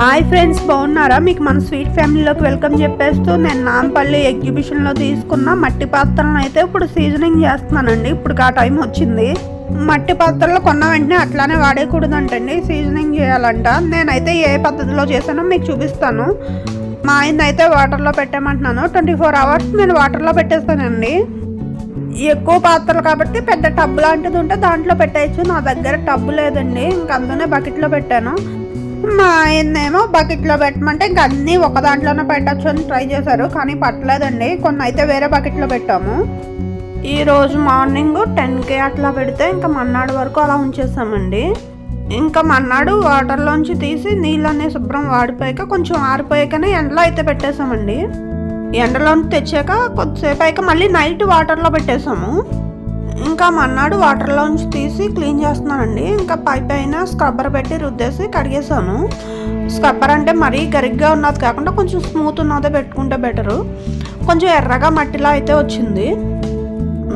Hi friends బాగున్నారా? మీకు మన స్వీట్ ఫ్యామిలీలోకి వెల్కమ్ చెప్పేస్తూ నేను నాంపల్లి ఎగ్జిబిషన్లో తీసుకున్న మట్టి పాత్రలను అయితే ఇప్పుడు సీజనింగ్ చేస్తున్నానండి. ఇప్పుడు ఆ టైం వచ్చింది. మట్టి పాత్రలు కొన్న వెంటనే అట్లానే వాడేయకూడదంటండి. సీజనింగ్ చేయాలంట. నేనైతే ఏ పద్ధతిలో చేశానో మీకు చూపిస్తాను. మా ఆయన అయితే వాటర్లో పెట్టామంటున్నాను. ట్వంటీ ఫోర్ అవర్స్ నేను వాటర్లో పెట్టేస్తానండి. ఎక్కువ పాత్రలు కాబట్టి పెద్ద టబ్ లాంటిది ఉంటే దాంట్లో పెట్టేయచ్చు. నా దగ్గర టబ్ లేదండి. ఇంక అందులోనే బకెట్లో పెట్టాను. మా ఆయన్నేమో బకెట్లో పెట్టమంటే ఇంక అన్నీ ఒక దాంట్లోనే పెట్టచ్చు అని ట్రై చేశారు కానీ పట్టలేదండి. కొన్ని అయితే వేరే బకెట్లో పెట్టాము. ఈరోజు మార్నింగ్ టెన్కే అట్లా పెడితే ఇంకా మన్నాడు వరకు అలా ఉంచేసామండి. ఇంకా మన్నాడు వాటర్లోంచి తీసి నీళ్ళన్నీ శుభ్రం వాడిపోయాక కొంచెం ఆరిపోయాకనే ఎండలో అయితే పెట్టేసామండి. ఎండలోంచి తెచ్చాక కొద్దిసేపు అయ్యాక మళ్ళీ నైట్ వాటర్లో పెట్టేసాము. ఇంకా మన్నాడు వాటర్లోంచి తీసి క్లీన్ చేస్తున్నానండి. ఇంకా పై పైన స్క్రబ్బర్ పెట్టి రుద్దేసి కడిగేసాను స్క్రబ్బర్ అంటే మరీ గరిగ్గా ఉన్నది కాకుండా కొంచెం స్మూత్ ఉన్నదే పెట్టుకుంటే బెటరు కొంచెం ఎర్రగా మట్టిలా అయితే వచ్చింది.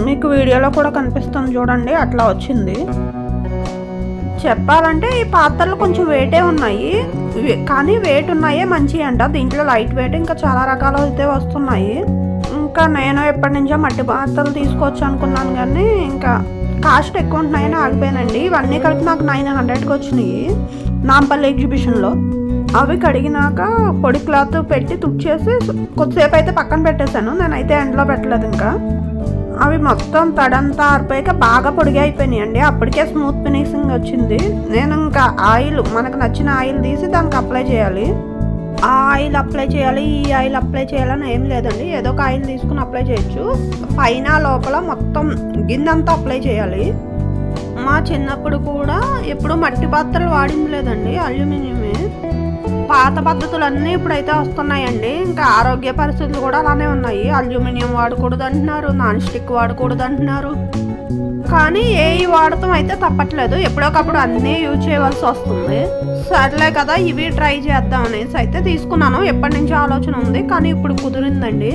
మీకు వీడియోలో కూడా కనిపిస్తుంది చూడండి అట్లా వచ్చింది. చెప్పాలంటే ఈ పాత్రలు కొంచెం వెయిటే ఉన్నాయి. కానీ వెయిట్ ఉన్నాయే మంచి అంట. దీంట్లో లైట్ వెయిట్ ఇంకా చాలా రకాలు అయితే వస్తున్నాయి. ఇంకా నేను ఎప్పటి నుంచో మట్టి పాత్రలు తీసుకోవచ్చు అనుకున్నాను కానీ ఇంకా కాస్ట్ ఎక్కువ ఉంటున్నాయని ఆగిపోయానండి. ఇవన్నీ కలిపి నాకు నైన్ హండ్రెడ్కి వచ్చినాయి. నాంపల్లి ఎగ్జిబిషన్లో అవి కడిగినాక పొడి క్లాత్ పెట్టి తుడిచేసి కొద్దిసేపు అయితే పక్కన పెట్టేశాను. నేనైతే ఎండలో పెట్టలేదు ఇంకా. అవి మొత్తం తడంతా ఆరిపోయాక బాగా పొడిగా అయిపోయినాయి అండి అప్పటికే స్మూత్ ఫినిషింగ్ వచ్చింది. నేను ఇంకా ఆయిల్ మనకు నచ్చిన ఆయిల్ తీసి దానికి అప్లై చేయాలి. ఆయిల్ అప్లై చేయాలి ఈ ఆయిల్ అప్లై చేయాలని ఏం లేదండి. ఏదో ఒక ఆయిల్ తీసుకుని అప్లై చేయొచ్చు. పైన లోపల మొత్తం గిన్నెంతా అప్లై చేయాలి. మా చిన్నప్పుడు కూడా ఎప్పుడు మట్టి పాత్రలు వాడింది లేదండి అల్యూమినియమే. పాత పద్ధతులన్నీ ఇప్పుడైతే వస్తున్నాయండి. ఇంకా ఆరోగ్య పరిస్థితులు కూడా అలానే ఉన్నాయి. అల్యూమినియం వాడకూడదు అంటున్నారు నాన్ స్టిక్ వాడకూడదు అంటున్నారు. కానీ ఏ వాడటం అయితే తప్పట్లేదు. ఎప్పుడోకప్పుడు అన్నీ యూజ్ చేయవలసి వస్తుంది. సర్లే కదా ఇవి ట్రై చేద్దాం అనేసి అయితే తీసుకున్నాను. ఎప్పటి నుంచి ఆలోచన ఉంది కానీ ఇప్పుడు కుదిరిందండి.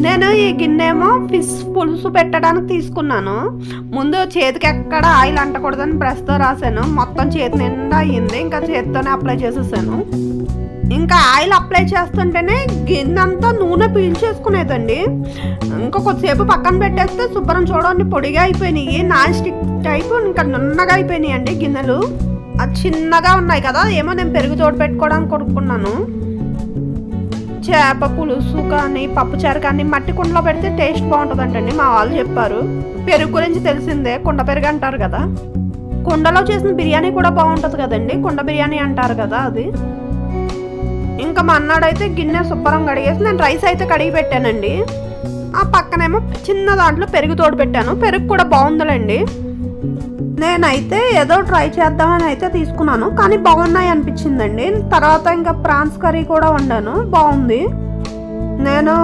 నేను ఈ గిన్నెమో ఫిష్ పులుసు పెట్టడానికి తీసుకున్నాను. ముందు చేతికి ఎక్కడ ఆయిల్ అంటకూడదని బ్రష్తో రాశాను. మొత్తం చేతి నిండా అయింది ఇంకా చేతితోనే అప్లై చేసేసాను. ఇంకా ఆయిల్ అప్లై చేస్తుంటేనే గిన్నె అంతా నూనె పీల్చేసుకునేదండి. ఇంకా కొద్దిసేపు పక్కన పెట్టేస్తే శుభ్రం చూడండి పొడిగా అయిపోయినాయి. నాన్ స్టిక్ టైప్ ఇంకా నున్నగా అయిపోయినాయి అండి గిన్నెలు. అది చిన్నగా ఉన్నాయి కదా ఏమో నేను పెరుగు తోడు పెట్టుకోవడానికి కొనుక్కున్నాను. చేప పులుసు కానీ పప్పుచారు కానీ మట్టి కుండలో పెడితే టేస్ట్ బాగుంటుందంటండి మా వాళ్ళు చెప్పారు. పెరుగు గురించి తెలిసిందే కుండ పెరుగు అంటారు కదా. కుండలో చేసిన బిర్యానీ కూడా బాగుంటుంది కదండి కుండ బిర్యానీ అంటారు కదా అది. ఇంకా మన్నాడైతే గిన్నె శుభ్రం కడిగేసి నేను రైస్ అయితే కడిగి పెట్టానండి. ఆ పక్కనేమో చిన్న దాంట్లో పెరుగు తోడు పెట్టాను పెరుగు కూడా బాగుందిలేండి. నేనైతే ఏదో ట్రై చేద్దామని అయితే తీసుకున్నాను కానీ బాగున్నాయి అనిపించిందండి. తర్వాత ఇంకా ప్రాన్స్ కర్రీ కూడా వండాను బాగుంది. నేను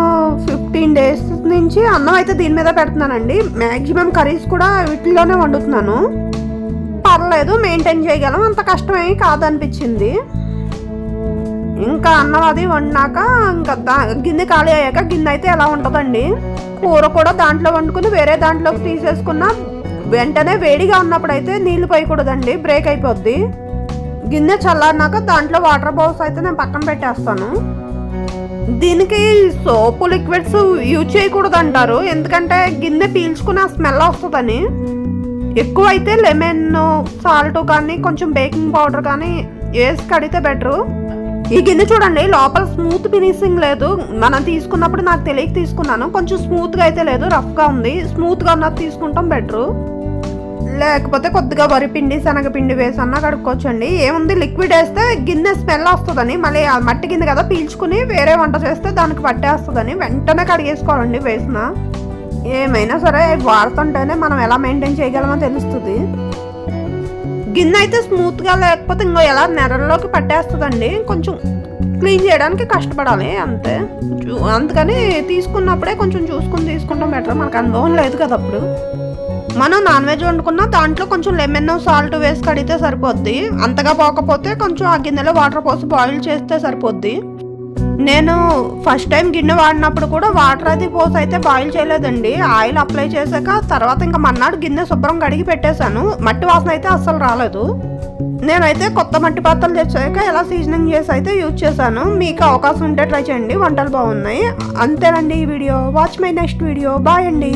ఫిఫ్టీన్ డేస్ నుంచి అన్నం అయితే దీని మీద పెడుతున్నానండి. మ్యాక్సిమం కర్రీస్ కూడా వీటిలోనే వండుతున్నాను. పర్లేదు మెయింటైన్ చేయగలం అంత కష్టమేమి కాదనిపించింది. ఇంకా అన్నం అది వండినాక ఇంకా దా- గిన్నె ఖాళీ అయ్యాక గిన్నె అయితే ఎలా ఉంటుందండి? కూర కూడా దాంట్లో వండుకుని వేరే దాంట్లోకి తీసేసుకున్న వెంటనే వేడిగా ఉన్నప్పుడు అయితే నీళ్ళు పోయకూడదండి బ్రేక్ అయిపోద్ది. గిన్నె చల్లారినాక దాంట్లో వాటర్ బౌల్స్ అయితే నేను పక్కన పెట్టేస్తాను. దీనికి సోపు లిక్విడ్స్ యూజ్ చేయకూడదు అంటారు ఎందుకంటే గిన్నె పీల్చుకుని ఆ స్మెల్ వస్తుందని. ఎక్కువ అయితే లెమన్ సాల్ట్ కానీ కొంచెం బేకింగ్ పౌడర్ కానీ వేసి కడితే బెటరు ఈ గిన్నె చూడండి లోపల స్మూత్ ఫినిషింగ్ లేదు. మనం తీసుకున్నప్పుడు నాకు తెలియక తీసుకున్నాను. కొంచెం స్మూత్గా అయితే లేదు రఫ్గా ఉంది. స్మూత్గా ఉన్నది తీసుకుంటాం బెటరు లేకపోతే కొద్దిగా వరి పిండి శనగపిండి వేసి అన్నా కడుక్కోవచ్చండి. ఏముంది? లిక్విడ్ వేస్తే గిన్నె స్మెల్ వస్తుందని మళ్ళీ ఆ మట్టి గిన్నె కదా పీల్చుకుని వేరే వంట చేస్తే దానికి పట్టేస్తుందని వెంటనే కడిగేసుకోవాలండి వేసిన. ఏమైనా సరే వాడుతుంటేనే మనం ఎలా మెయింటైన్ చేయగలమో తెలుస్తుంది. గిన్నె అయితే స్మూత్గా లేకపోతే ఇంకో ఎలా నెరల్లోకి పట్టేస్తుందండి. కొంచెం క్లీన్ చేయడానికి కష్టపడాలి అంతే. చూ- అందుకని తీసుకున్నప్పుడే కొంచెం చూసుకుని తీసుకుంటాం బెటర్. మనకు అనుభవం లేదు కదా అప్పుడు. మనం నాన్ వెజ్ వండుకున్నా దాంట్లో కొంచెం లెమన్ సాల్ట్ వేసి కడిగితే సరిపోద్ది. అంతగా పోకపోతే కొంచెం ఆ గిన్నెలో వాటర్ పోసి బాయిల్ చేస్తే సరిపోద్ది. నేను ఫస్ట్ టైం గిన్నె వాడినప్పుడు కూడా వాటర్ అది పోసి అయితే బాయిల్ చేయలేదండి. ఆయిల్ అప్లై చేశాక తర్వాత ఇంకా మన్నాడు గిన్నె శుభ్రం కడిగి పెట్టేశాను. మట్టి వాసన అయితే అస్సలు రాలేదు. నేనైతే కొత్త మట్టి పాత్రలు తెచ్చాక ఎలా సీజనింగ్ చేసి అయితే యూజ్ చేశాను. మీకు అవకాశం ఉంటే ట్రై చేయండి. వంటలు బాగున్నాయి. అంతేనండి ఈ video. Watch my next video bye అండి.